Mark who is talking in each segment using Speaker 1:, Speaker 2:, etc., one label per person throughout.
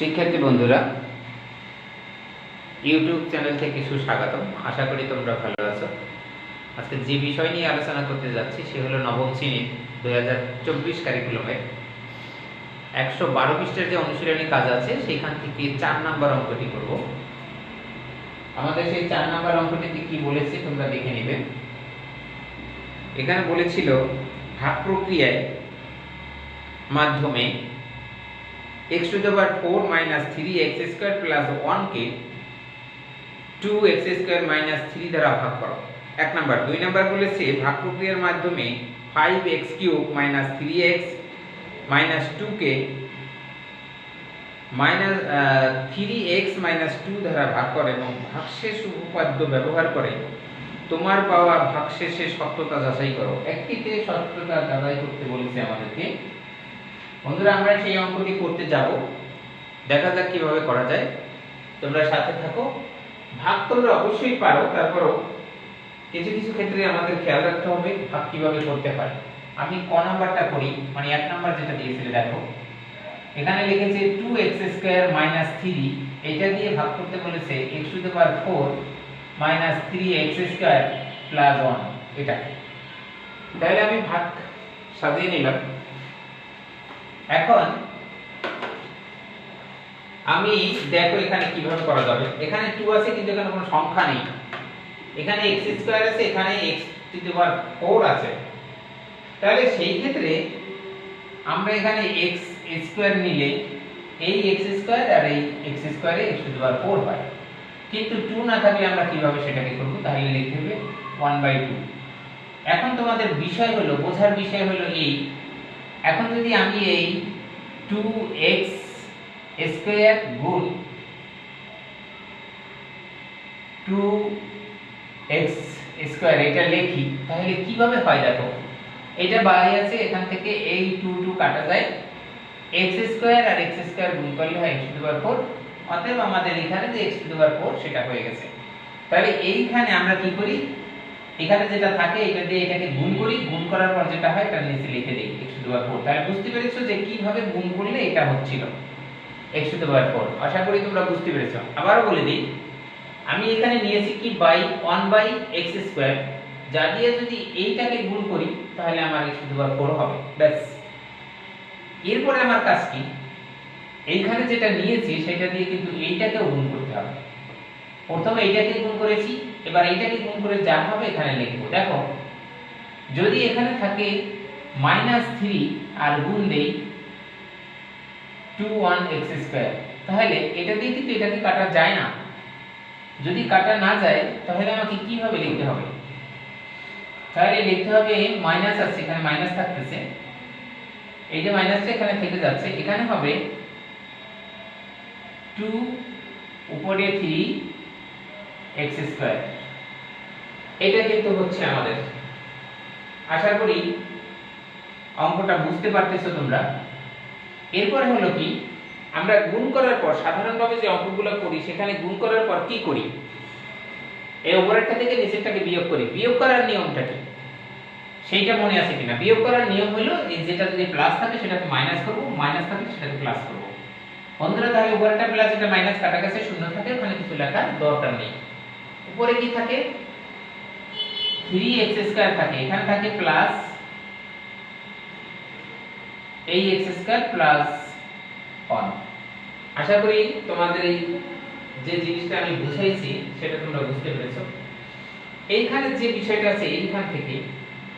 Speaker 1: শিক্ষার্থী বন্ধুরা, YouTube channel থেকে সুস্বাগতম। আশা করি তোমরা ভালো আছো। আজকে যে বিষয় নিয়ে আলোচনা করতে যাচ্ছি, সে হলো নবম শ্রেণির দুই হাজার চব্বিশ কারিকুলামের একশো বারো পৃষ্ঠের যে অনুশীলনী কাজ আছে সেখান থেকে চার নাম্বার অঙ্কটি করব। আমাদের সেই চার নাম্বার অঙ্কটিতে কি বলেছে, তোমরা দেখে নিবে। এখানে বলেছিল, ভাগ প্রক্রিয়ায় মাধ্যমে x to the power 4 minus 3x square plus 1 K 2x square minus 3 দ্বারা ভাগ করো। এক নাম্বার। দুই নাম্বার বলেছে ভাগ প্রক্রিয়ার মাধ্যমে 5x cube minus 3x minus 2 কে minus three x minus two দ্বারা ভাগ করে এবং ভাগশেষ উপপাদ্য ব্যবহার করে তোমার পাওয়া ভাগশেষের সত্যতা যাচাই করো। একটিতে সত্যতা যাচাই করতে বলেছে আমাদেরকে বন্ধুরা, আমরা সেই অঙ্কটি করতে যাব। দেখা যাক কীভাবে করা যায়। তোমরা সাথে থাকো। ভাগ তোমরা অবশ্যই পারো, তারপরও কিছু কিছু ক্ষেত্রে আমাদের খেয়াল রাখতে হবে ভাগ কীভাবে করতে হয়। আমি ক নাম্বারটা করি মানে এক নাম্বার যেটা দিয়েছিলে, দেখো। এখানে লিখেছে 2x স্কয়ার মাইনাস 3 এটা দিয়ে ভাগ করতে বলেছে x to the power 4 minus 3x square plus 1 এটা তাহলে আমি ভাগ সাজিয়ে নিলাম। এখন আমি দেখো এখানে কীভাবে করা যাবে। এখানে 2 আছে, কিন্তু এখানে কোনো সংখ্যা নেই। এখানে x স্কয়ার আছে, এখানে x টু দি পাওয়ার 4 আছে। তাহলে সেই ক্ষেত্রে আমরা এখানে x স্কয়ার নিলে এই x স্কয়ার আর এই x স্কয়ারে x টু দি পাওয়ার 4 হয়। কিন্তু 2 না থাকলে আমরা কীভাবে সেটাকে করব? তাহলে লিখতে হবে 1/2 এখন তোমাদের বিষয় হলো, বোঝার বিষয় হলো এই এখন যদি আমি এই টু 2x স্কয়ার গুণ 2x স্কয়ার এটা লিখি, তাহলে কীভাবে হয় দেখো? এটা বাই আছে, এখান থেকে এই 2 2 কাটা যায়। x স্কয়ার আর x স্কয়ার গুণ করলে হয় x টু পাওয়ার 4 অতএব আমাদের এখানে যে x টু পাওয়ার 4 সেটা হয়ে গেছে। তাহলে এইখানে আমরা কি করি? এখানে যেটা থাকে, এটা দিয়ে এটাকে গুণ করি, গুণ করার পর যেটা হয়, এটা নিচে লিখে দেই, x টু পাওয়ার 4 তাহলে বুঝতে পেরেছ যে কীভাবে গুণ করলে এটা হচ্ছিল? X টু পাওয়ার 4 আশা করি তোমরা বুঝতে পেরেছ। আবারও বলে দিই, আমি এখানে নিয়েছি কি? বাই 1 বাই x স্কয়ার যা দিয়ে যদি এইটাকে গুণ করি, তাহলে আমার x টু পাওয়ার 4 হবে। ব্যাস। এরপরে আমার কাজ কি? এইখানে যেটা নিয়েছি, সেটা দিয়ে কিন্তু এইটাকেও গুণ করতে হবে। প্রথমে এইটাকে গুণ করেছি এবার এইটাকে গুণ করে যা হবে এখানে লিখব। দেখো, যদি এখানে থাকে মাইনাস থ্রি আর গুণ দেই টু ওয়ান এক্স স্কোয়ার তাহলে এটা দিয়ে কিন্তু এটাকে কাটা যায় না। যদি কাটা না যায়, তাহলে আমাকে কীভাবে লিখতে হবে? তাহলে লিখতে হবে মাইনাস আছে, এখানে মাইনাস থাকতেছে। এই যে মাইনাসটা এখানে থেকে যাচ্ছে, এখানে হবে টু উপরে থ্রি এক্স স্কোয়ার। এটা কিন্তু হচ্ছে আমাদের। আশা করি অঙ্কটা বুঝতে পারতেছো তোমরা। এরপরে হলো কি, আমরা গুণ করার পর সাধারণভাবে যে অঙ্কগুলো করি, সেখানে গুণ করার পর কি করি? এই উপরেরটা থেকে নিচেরটাকে বিয়োগ করি। বিয়োগ করার নিয়মটা কি? সেইটা মনে আছে কিনা? বিয়োগ করার নিয়ম হলো যেটা যদি প্লাস থাকে, সেটাকে মাইনাস করব। মাইনাস থাকলে সেটাকে প্লাস করব। বন্ধুরা, তাহলে উপরেরটা প্লাস এটা মাইনাস কাটা গেছে শূন্য থাকে, ওখানে কিছু লেখার দরকার নেই। উপরে কি থাকে? 3x স্কয়ার থাকে। এখানে থাকে প্লাস এই x স্কয়ার প্লাস 1 আশা করি তোমাদের এই যে জিনিসটা আমি বুঝাইছি, সেটা তোমরা বুঝতে পেরেছ। এইখানে যে বিষয়টা আছে, এইখান থেকে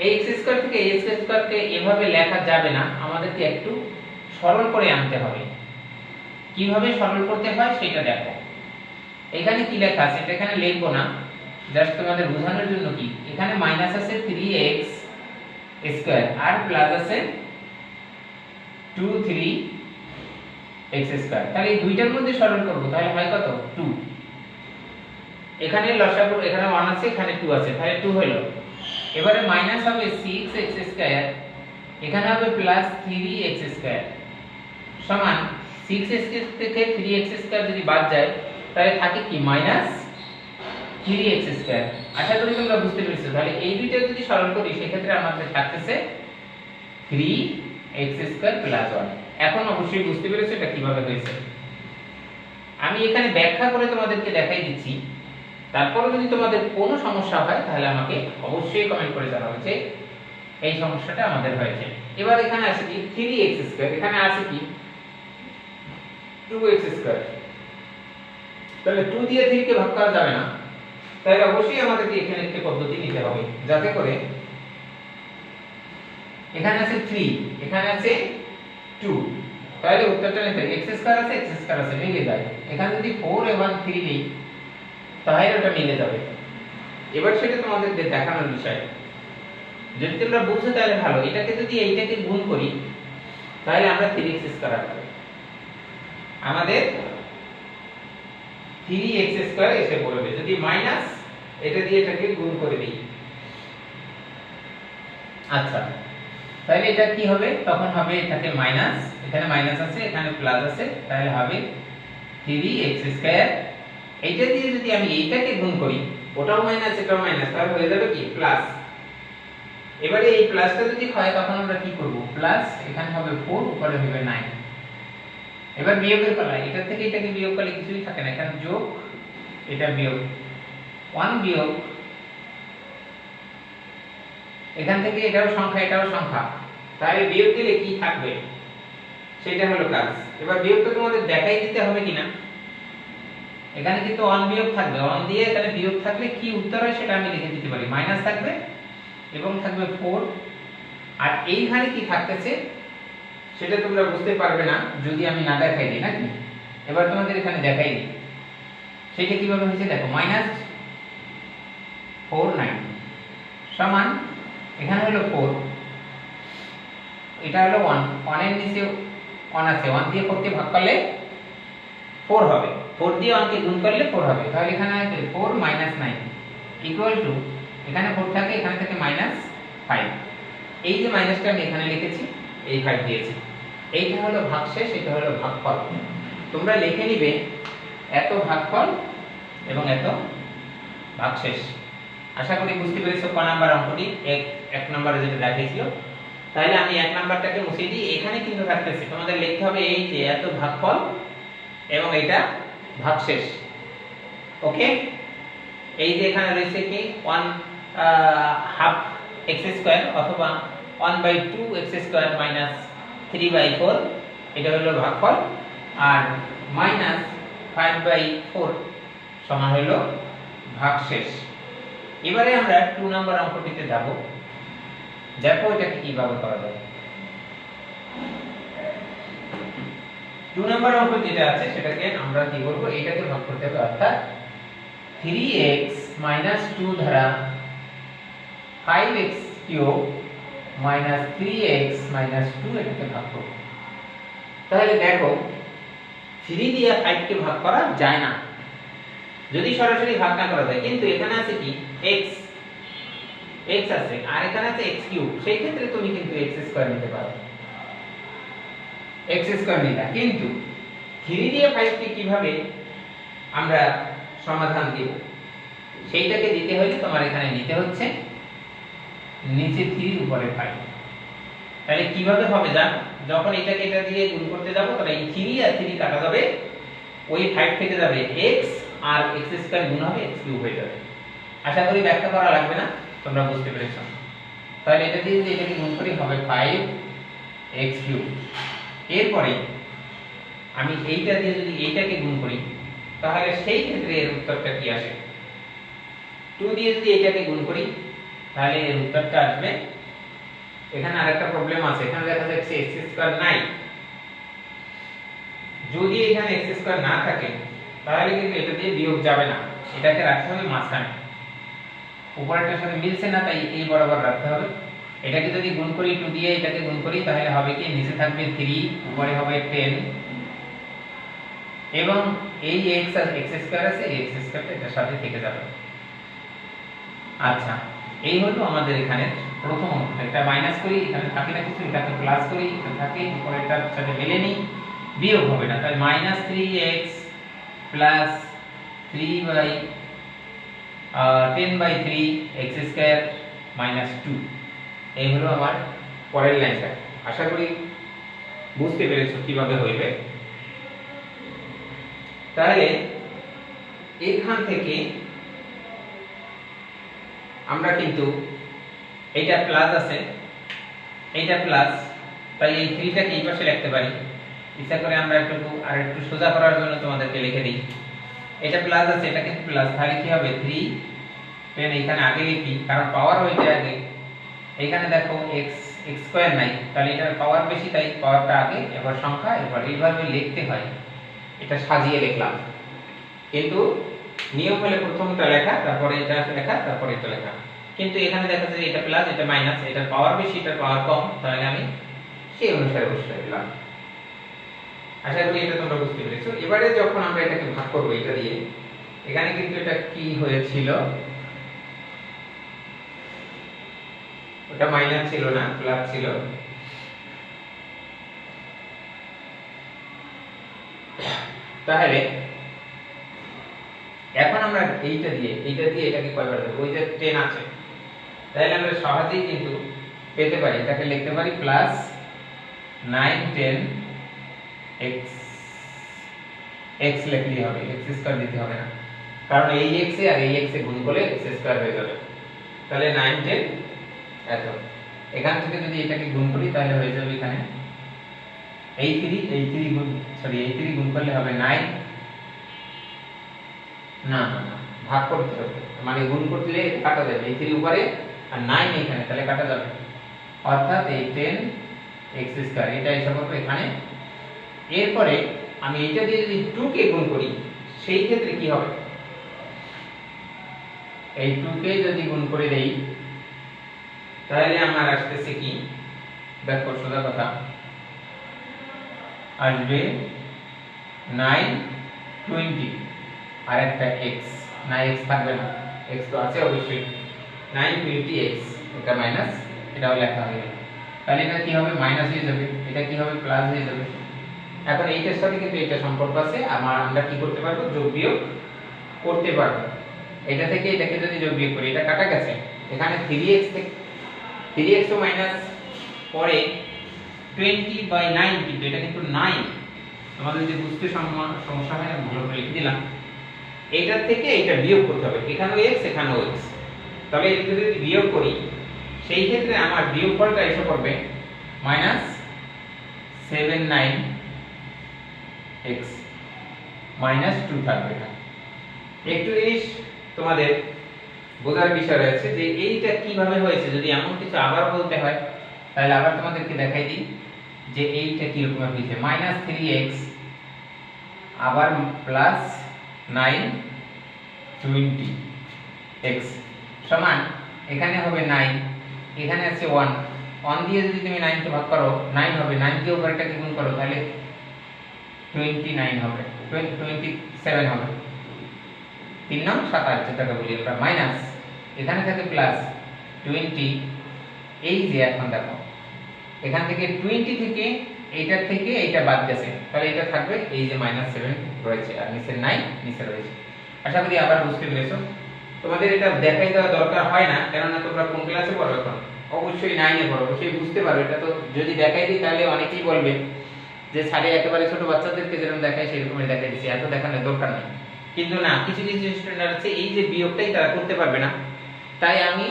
Speaker 1: এই x স্কয়ার থেকে এই x কে এভাবে লেখা যাবে না। আমাদেরকে একটু সরল করে আনতে হবে। কীভাবে সরল করতে হয়, সেটা দেখো। এখানে কি লেখা আছে? এটা এখানে লিখব না। জাস্ট তোমাদের বোঝানোর জন্য কি? এখানে মাইনাস আছে 3x স্কয়ার আর প্লাস আছে 2 3 x স্কয়ার তাহলে এই দুইটার মধ্যে সরল করব, তাহলে হয় কত? 2 এখানে লসাগু, এখানে 1 আছে, এখানে 2 আছে, তাহলে 2 হলো। এবারে মাইনাস হবে 6x স্কয়ার এখানে হবে প্লাস 3x স্কয়ার সমান 6x থেকে 3x স্কয়ার যদি বাদ যায় তাহলে থাকে কি? মাইনাস 3x স্কয়ার আশা করি তোমরা বুঝতে পেরেছ। তাহলে এই দুইটা যদি সরল করি, সেক্ষেত্রে আমাদের থাকতেছে 3x স্কয়ার প্লাস 1 এখন অবশ্যই বুঝতে পেরেছ এটা কীভাবে হয়েছে। আমি এখানে ব্যাখ্যা করে তোমাদেরকে দেখাই দিচ্ছি। তারপরে যদি তোমাদের কোনো সমস্যা হয়, তাহলে আমাকে অবশ্যই কমেন্ট করে জানাবে যে এই সমস্যাটা আমাদের হয়েছে। এবার এখানে আছে কি? থ্রি এক্স স্কোয়ার এখানে আছে কি? টু এক্স স্কোয়ার তাহলে টু দিয়ে থ্রি কে ভাগ করা যাবে না। তাহলে অবশ্যই আমাদেরকে এখানে একটি পদ্ধতি নিতে হবে, যাতে করে এখানে আছে থ্রি এখানে আছে টু তাহলে উত্তরটা নিতে এক্স স্কোয়ার আছে এক্স স্কোয়ার আছে মিলে যায়। এখানে যদি ফোর এবং থ্রি দিই তাহলে ওটা মিলে যাবে। এবার সেটা তোমাদের দেখানোর বিষয়। যদি তোমরা বুঝো তাহলে ভালো, এটাকে যদি এইটাকে গুণ করি, তাহলে আমরা থ্রি এক্স স্কোয়ার আসবে আমাদের থ্রি এক্স স্কোয়ার এসে পড়বে। যদি মাইনাস এটা দিয়ে এটাকে গুণ করে দিই। আচ্ছা। তাহলে এটা কি হবে? তখন হবে এটাকে মাইনাস এখানে মাইনাস আছে, এখানে প্লাস আছে, তাহলে হবে থ্রি এক্স স্কোয়ার দিয়ে যদি আমি এইটাকে গুণ করি, ওটাও মাইনাস এটাও মাইনাস তাহলে হয়ে যাবে কি? প্লাস এবারে এই প্লাসটা যদি হয়, তখন আমরা কি করব? প্লাস এখানে হবে 4 উপরে হবে 9 এবার বিয়োগের পালা এটা থেকে এটাকে বিয়োগ করলে কিছুই থাকে না, এখানে যোগ, এটা বিয়োগ। 1 বিয়োগ, এখান থেকে এটাও সংখ্যা এটাও সংখ্যা। তাহলে বিয়োগ দিলে কি থাকবে? সেটা হলো কাজ। এবার বিয়োগটা তোমাদের দেখাই দিতে হবে কিনা। এখানে কিন্তু অন বিয়োগ থাকবে। অন দিয়ে এখানে বিয়োগ থাকলে কি উত্তর হয় সেটা আমি লিখে দিতে পারি। মাইনাস থাকবে এবং থাকবে 4 আর এইখানে কি থাকতেছে? সেটা তোমরা বুঝতে পারবে না, যদি আমি না দেখাই দিই, নাকি? এবার তোমাদের এখানে দেখাই দিই। সেটা কীভাবে হয়েছে দেখো মাইনাস ফোর নাইন সমান, এখানে হলো ফোর এটা হলো ওয়ান ওয়ানের নিচে ওয়ান আছে। ওয়ান দিয়ে ফোরকে ভাগ করলে ফোর হবে। ফোর দিয়ে ওয়ানকে গুণ করলে ফোর হবে। তাহলে এখানে আছে four minus nine equal to এখানে ফোর থাকে, এখানে থাকে মাইনাস ফাইভ এই যে মাইনাসটা আমি এখানে লিখেছি, এই ফাইভ দিয়েছি। এইটা হলো ভাগশেষ, এটা হলো ভাগফল। তোমরা লিখে নিবে এত ভাগফল এবং এত ভাগশেষ। আশা করি বুঝতে পেরেছ ক নাম্বার অঙ্কটি। এক এক নম্বরে যেটা দেখিয়েছিল। তাহলে আমি এক নাম্বারটাকে মুছে দিই। এখানে কিন্তু থাকতেছে, তোমাদের লিখতে হবে এই যে এত ভাগফল এবং এটা ভাগশেষ। ওকে? এই যে এখানে রয়েছে কি? 1 হাফ এক্স স্কয়ার অথবা 1 by 2 x square minus 3 by 4 এটা হলো ভাগফল, আর মাইনাস 5 বাই 4 সমান হলো ভাগশেষ। এবারে আমরা 2 নাম্বার অঙ্কটিতে যাব। দেখো এটাকে কীভাবে করা যায়। 2 নাম্বার অঙ্ক যেটা আছে, সেটাকে আমরা কি করব এটাকে ভাগ করতে হবে, অর্থাৎ 3x 2 দ্বারা 5x কিউব 3x 2 এটাকে ভাগ করব। তাহলে দেখো 3 দিয়ে 5 কে ভাগ করা যায় না। যদি সরাসরি ভাগ না করা যায়, কিন্তু এখানে আছে কি? x x আছে, আর এখানে আছে x কিউব সেই ক্ষেত্রে তুমি কিন্তু x স্কয়ার নিতে পারো। x স্কয়ার নিলা। কিন্তু 3 দিয়ে 5 কে কীভাবে আমরা সমাধান দিব? সেইটাকে দিতে হলে তোমার এখানে নিতে হচ্ছে নিচে 3 উপরে 5 তাহলে কীভাবে হবে জানো? যখন এটাকে এটা দিয়ে গুণ করতে যাব, তাহলে এই 3 আর 3 কাটা যাবে, ওই 5 থেকে যাবে x, আর x স্কয়ার গুণ হবে x কিউব হয়ে যাবে। আশা করি ব্যাখ্যা করা লাগবে না, তোমরা বুঝতে পেরেছ। তাহলে এটা দিয়ে এটাকে গুণ করি হবে 5 x কিউব এরপরে আমি এইটা দিয়ে যদি এইটাকে গুণ করি, তাহলে সেই ক্ষেত্রে এর উত্তরটা কি আসে? 2 দিয়ে যদি এইটাকে গুণ করি তাহলে এর উত্তরটা আসবে। এখানে আরেকটা প্রবলেম আছে। এখানে দেখা যাচ্ছে x স্কয়ার নাই। যদি এখানে x স্কয়ার না থাকে, তাহলে কিন্তু এটা দিয়ে বিয়োগ যাবে না। এটাকে রাখতে হবে মাঝখানে। উপরেরটার সাথে মিলছে না, তাই এই বরাবর রাখতে হবে। এটাকে যদি গুণ করি 2 দিয়ে এটাকে গুণ করি, তাহলে হবে কি? নিচে থাকবে 3 উপরে হবে 10 এবং এই x আর x স্কয়ার আছে, এই x স্কয়ারটা এটার সাথে থেকে যাবে। আচ্ছা। এই হলো আমাদের এখানে প্রথম এটা মাইনাস করি, এখানে থাকে না কিছু, এটাকে প্লাস করি, এটা থাকে উপরেরটার সাথে মিলে নিই, বিয়োগ হবে না। তাই minus three x plus three by ten by three x square minus two এই হলো আমার পরের লাইনটা আশা করি বুঝতে পেরেছ কীভাবে হইবে। তাহলে এখান থেকে আমরা কিন্তু এইটা প্লাস আছে, এইটা প্লাস তাই এই থ্রিটাকে এই পাশে লিখতে পারি। ইচ্ছা করে আমরা একটু আর একটু সোজা করার জন্য তোমাদেরকে লিখে দিই। এটা প্লাস আছে, এটা কিন্তু প্লাস তাহলে কি হবে? থ্রি টেন এখানে আগে লিখি, কারণ পাওয়ার হয়েছে আগে। এখানে দেখো এক্স এক্স স্কোয়ার নাই, তাহলে এটার পাওয়ার বেশি, তাই পাওয়ারটা আগে, এবার সংখ্যা, এবার এইভাবে লিখতে হয়। এটা সাজিয়ে লিখলাম। কিন্তু নিয়ম হলে প্রথমটা লেখা, তারপরে এটা লেখা, তারপরে এটা লেখা। কিন্তু এখানে দেখা যাচ্ছে এটা প্লাস এটা মাইনাস এটার পাওয়ার বেশি, এটার পাওয়ার কম। তাহলে আমি সেই অনুসারে বসে দিলাম। আশা করি এটা তোমরা বুঝতে পেরেছ। এবারে যখন আমরা এটাকে ভাগ করব এটা দিয়ে, এখানে কিন্তু এটা কি হয়েছিল? ওটা মাইনাস ছিল না প্লাস ছিল। তাহলে এখন আমরা এইটা দিয়ে এইটা দিয়ে এটাকে কয়বার ওই যে 10 আছে। তাহলে আমরা সহজেই কিন্তু পেতে পারি। এটাকে লিখতে পারি প্লাস 9 10 x x লিখলেই হবে। x স্কয়ার দিতে হবে না। কারণ এই x এ আর এই x এ গুণ করলে x স্কয়ার হয়ে যাবে। তাহলে 9 10 এত। এখান থেকে যদি এটাকে গুণ করি, তাহলে হয়ে যাবে এখানে এই 3 এই 3 গুণ সরি এই 3 গুণ করলে হবে 9 না না ভাগ করতে হবে মানে গুণ করলে কাটা যাবে। এই 3 উপরে আর 9 এখানে, তাহলে কাটা যাবে। অর্থাৎ এই 10 x স্কয়ার এটা এসে পড়বে এখানে। এরপরে আমি এটা দিয়ে যদি 2 কে গুণ করি, সেই ক্ষেত্রে কি হবে? এই 2 কে যদি গুণ করে দেই, তাহলে আমার আসতেছে কি? দেখো সোজা কথা। আসবে 9 20 আর একটা x না x থাকবে না। X তো আছে অবশ্যই। 9 20 x, এটা মাইনাস এটাও লেখা হয়ে গেল। তাহলে এটা কি হবে? মাইনাস হয়ে যাবে। এটা কি হবে? প্লাস হয়ে যাবে। এখন এইটার সাথে কিন্তু এটা সম্পর্ক আছে। আমার আমরা কি করতে পারব? যোগ বিয়োগ করতে পারব। এটা থেকে এটাকে যদি যোগ বিয়োগ করি, এটা কাটা গেছে। এখানে 3x থেকে 3x ও মাইনাস পরে 20 বাই 9 কিন্তু এটা কিন্তু 9 তোমাদের যদি বুঝতে সম- সমস্যা হয়, আমি ভালো করে লিখে দিলাম। এইটার থেকে এটা বিয়োগ করতে হবে। এখানেও x এখানেও x তবে এটা যদি বিয়োগ করি, সেই ক্ষেত্রে আমার বিয়োগফলটা এসে পড়বে minus seven nine x minus two থাকবে এখানে। একটু জিনিস তোমাদের বোঝার বিষয় রয়েছে যে এইটা কীভাবে হয়েছে, যদি এমন কিছু আবার বলতে হয়, তাহলে আবার তোমাদেরকে দেখাই দিই যে এইটা কি রকম হয়েছে। মাইনাস থ্রি এক্স আবার প্লাস টোয়েন্টি নাইন হবে তিন নং সাতাশ, যেটাকে বলি ওটা মাইনাস। এখানে থাকে প্লাস টোয়েন্টি। এই যে এখন দেখো, এখান থেকে টোয়েন্টি থেকে এইটার থেকে এইটা বাদ গেছে। তাহলে এটা থাকবে এই যে মাইনাস সেভেন রয়েছে, আর নিচে নাইন নিচে রয়েছে। আশা করি আবার বুঝতে পেরেছ। তোমাদের এটা দেখাই দেওয়া দরকার হয় না, কেননা তোমরা কোন ক্লাসে পড়ো এখন? অবশ্যই নাইনে পড়ো, অবশ্যই বুঝতে পারো। এটা তো যদি দেখাই দিই, তাহলে অনেকেই বলবে যে সাড়ে একেবারে ছোট বাচ্চাদেরকে যেরকম দেখায়, সেরকমই দেখাই দিচ্ছি। এত দেখানোর দরকার নেই। কিন্তু না, কিছু কিছু স্টুডেন্ট আছে, এই যে বিয়োগটাই তারা করতে পারবে না। তাই আমি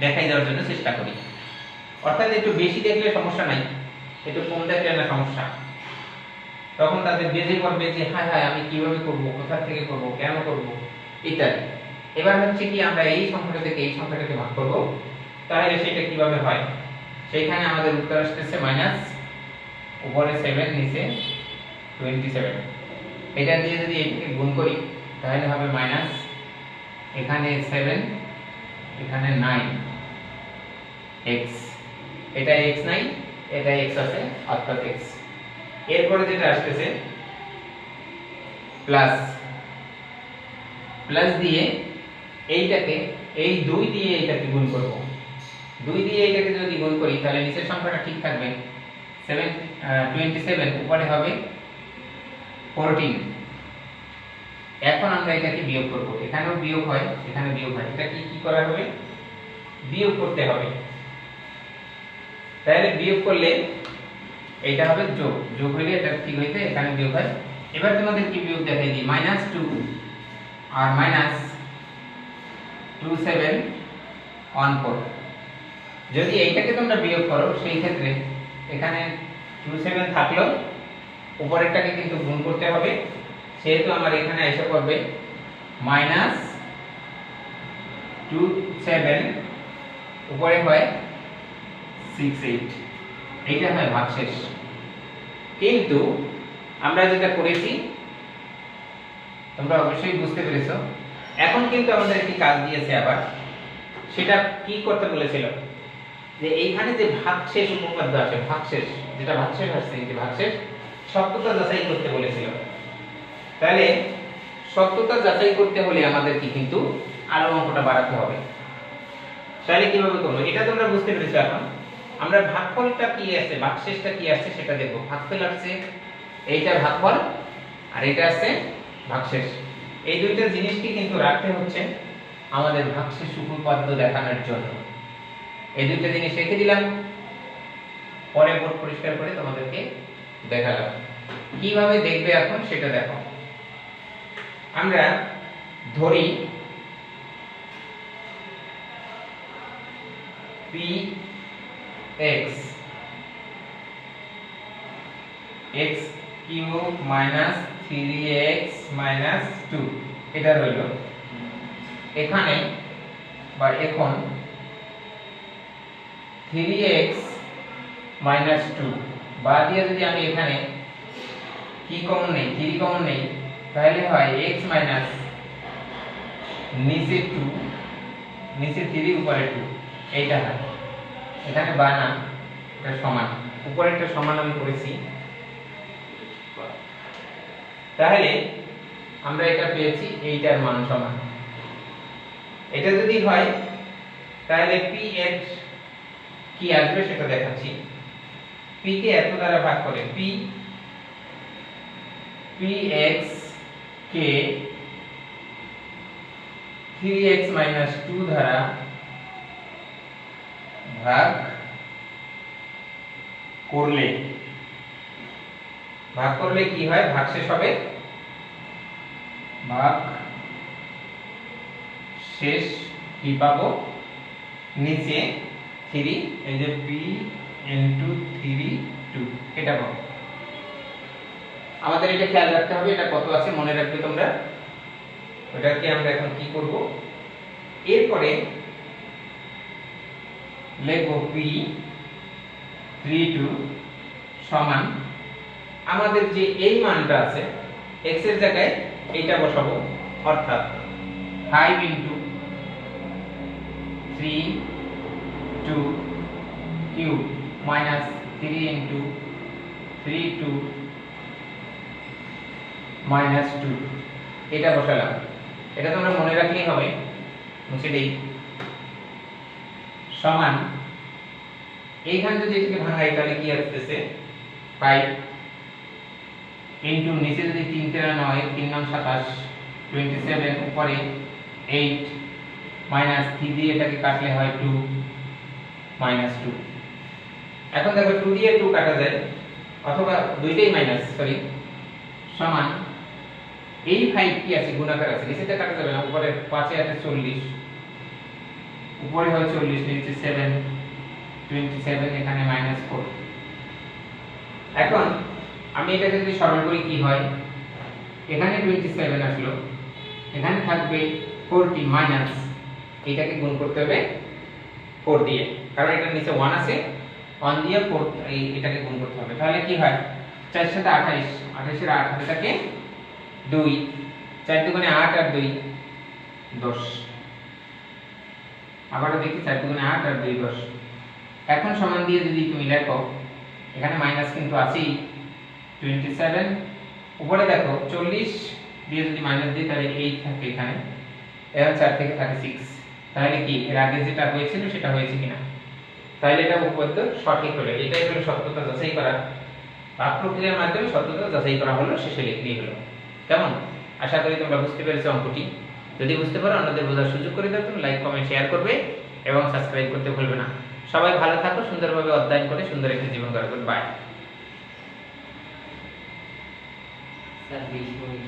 Speaker 1: দেখাই দেওয়ার জন্য চেষ্টা করি। অর্থাৎ একটু বেশি দেখলে সমস্যা নাই। একটু দেখলে না সমস্যা। তখন তাদের বেজে পড়বে যে, হায় হায়, আমি কীভাবে করব? কোথা থেকে করব? কেন করব? ইত্যাদি। এবার হচ্ছে কি, আমরা এই সংখ্যাটা থেকে এই সংখ্যাটাকে ভাগ করব। তাহলে সেটা কীভাবে হয়? সেখানে আমাদের উত্তর আসতেছে মাইনাস উপরে সেভেন নিচে টোয়েন্টি সেভেন এটা দিয়ে যদি এইটাকে গুণ করি, তাহলে হবে মাইনাস এখানে সেভেন এখানে নাইন এক্স এটা এক্স নাই এটা এক্স আছে, অর্থাৎ এক্স এরপরে যেটা আসতেছে প্লাস প্লাস দিয়ে এইটাকে, এই দুই দিয়ে এইটাকে গুণ করব। দুই দিয়ে এইটাকে যদি গুণ করি, তাহলে নিচের সংখ্যাটা ঠিক থাকবে। সেভেন টোয়েন্টি সেভেন উপরে হবে ফোরটিন এখন আমরা এটাকে বিয়োগ করব। এখানেও বিয়োগ হয়, এখানে বিয়োগ হয়। এটা কি কি করা হবে? বিয়োগ করতে হবে। তাহলে বিয়োগ করলে এটা হবে যোগ। যোগ হইলে এটা ঠিক হইতে এখানে বিয়োগ হয়। এবার তোমাদের কি বিয়োগ দেখাই দিই? মাইনাস টু আর minus two seven one four যদি এইটাকে তোমরা বিয়োগ করো, সেই ক্ষেত্রে এখানে টু সেভেন থাকল, উপরেরটাকে কিন্তু গুণ করতে হবে। সেহেতু আমার এখানে এসে পড়বে মাইনাস টু সেভেন উপরে হয় সিক্স এইট এইটা হয় ভাগশেষ কিন্তু আমরা যেটা করেছি, তোমরা অবশ্যই বুঝতে পেরেছ, এখন কিন্তু আমাদের একটি কাজ দিয়েছে আবার, সেটা কি করতে বলেছিল? যে এইখানে যে ভাগশেষ উপপাদ্য আছে ভাগশেষ যেটা ভাগশেষ আসছে যে ভাগশেষ সত্যতা যাচাই করতে বলেছিল। তাহলে সত্যতা যাচাই করতে হলে আমাদের কি কিন্তু আরও অঙ্কটা বাড়াতে হবে। তাহলে কীভাবে করব এটা তোমরা বুঝতে পেরেছ এখন। আমরা ভাগফলটা কি আছে, ভাগশেষটা কি আছে সেটা দেখব। ভাগফল আসছে এইটা ভাগফল, আর এটা আছে ভাগশেষ। এই দুইটা জিনিসকে কিন্তু রাখতে হচ্ছে আমাদের ভাগশেষ উপপাদ্য দেখানোর জন্য। এই দুইটা জিনিস রেখে দিলাম। পরে বোর্ড পরিষ্কার করে তোমাদেরকে দেখালাম। কীভাবে দেখবে এখন সেটা দেখো। আমরা ধরি P x x cube minus three x minus two. এটা রইল। এখানে বা এখন থ্রি এক্স মাইনাস টু। বা দিয়ে যদি আমি এখানে কি কমন নেই থ্রি কমন নেই, তাহলে হয় এক্স মাইনাস নিচে টু, নিচে থ্রি, উপরে টু। এইটা হয়। এখানে বানা এটা সমান। উপরেরটা সমান আমি করেছি। তাহলে আমরা এটা পেয়েছি এইটার মান সমান। এটা যদি হয়, তাহলে পি এর কি আসবে সেটা দেখাচ্ছি। পি কে এত দ্বারা ভাগ করে পি পি এক্স কে থ্রি এক্স মাইনাস টু দ্বারা ভাগ করলে ভাগ করলে কি হয়? ভাগ শেষ হবে? ভাগ শেষ কি পাবো? নিচে থ্রি এই যে পি ইন্টু থ্রি টু এটা পাবো। আমাদের এটা খেয়াল রাখতে হবে, এটা কত আছে মনে রাখবে তোমরা? ওটাকে আমরা এখন কি করব? এরপরে লিখব পি থ্রি টু সমান। আমাদের যে এই মানটা আছে, x এর জায়গায় এইটা বসাবো, অর্থাৎ 5 into 3 2 cube minus 3 into 3 2 minus 2 এটা বসালাম। এটা তোমরা মনে রাখলেই হবে। মুছে দেই। সমান। এইখানে যদি এটাকে ভাঙাই, তাহলে কি আসতেছে? 5 ইনটু নিচে যদি তিন তেরো নয় তিন নং সাতাশ টোয়েন্টি সেভেন উপরে এইট মাইনাস থ্রি দিয়ে এটাকে কাটলে হয় টু মাইনাস টু এখন দেখো টু দিয়ে টু কাটা যায়, অথবা দুইটাই মাইনাস সরি সমান। এই ফাইভ কি আছে? গুণাকার আছে। নিচেটা কাটা যাবে না উপরে পাঁচে আছে চল্লিশ। উপরে হয় চল্লিশ, নিচে সেভেন টোয়েন্টি সেভেন এখানে মাইনাস ফোর এখন আমি এটাকে যদি সরল করি কি হয়? এখানে 27 আসলো, এখানে থাকবে 40 মাইনাস এটাকে গুণ করতে হবে 4 দিয়ে। কারণ এটার নিচে 1 আছে 1 দিয়ে 4 এই এটাকে গুণ করতে হবে। তাহলে কি হয়? 4 সাথে 28 28 এর 8 এটাকে 2 4 দুগুণে 8 আর 2 10 আবারও দেখি 4 দুগুণে 8 আর 2 10 এখন সমান দিয়ে যদি তুমি লেখো এখানে মাইনাস কিন্তু আছেই 27 উপরে দেখো 40 দিয়ে যদি মাইনাস দিই, তাহলে 8 থাকে এখানে। এর 4 থেকে থাকে 6 তাহলে কি, এর আগে যেটা হয়েছিল, সেটা হয়েছে কিনা? তাহলে এটা উপপাদ্য সঠিক হলো। এটাই হলো সত্যতা যাচাই করা। ভাগ প্রক্রিয়ার মাধ্যমে সত্যতা যাচাই করা হলো, শেষে লিখলেই হলো। কেমন? আশা করি তোমরা বুঝতে পেরেছ অঙ্কটি। যদি বুঝতে পারো, অন্যদের বোঝার সুযোগ করে দাও তুমি লাইক কমেন্ট শেয়ার করবে এবং সাবস্ক্রাইব করতে ভুলবে না। সবাই ভালো থাকো, সুন্দরভাবে অধ্যয়ন করে সুন্দর একটি জীবন গড়ে বাই
Speaker 2: বিশ মিনিট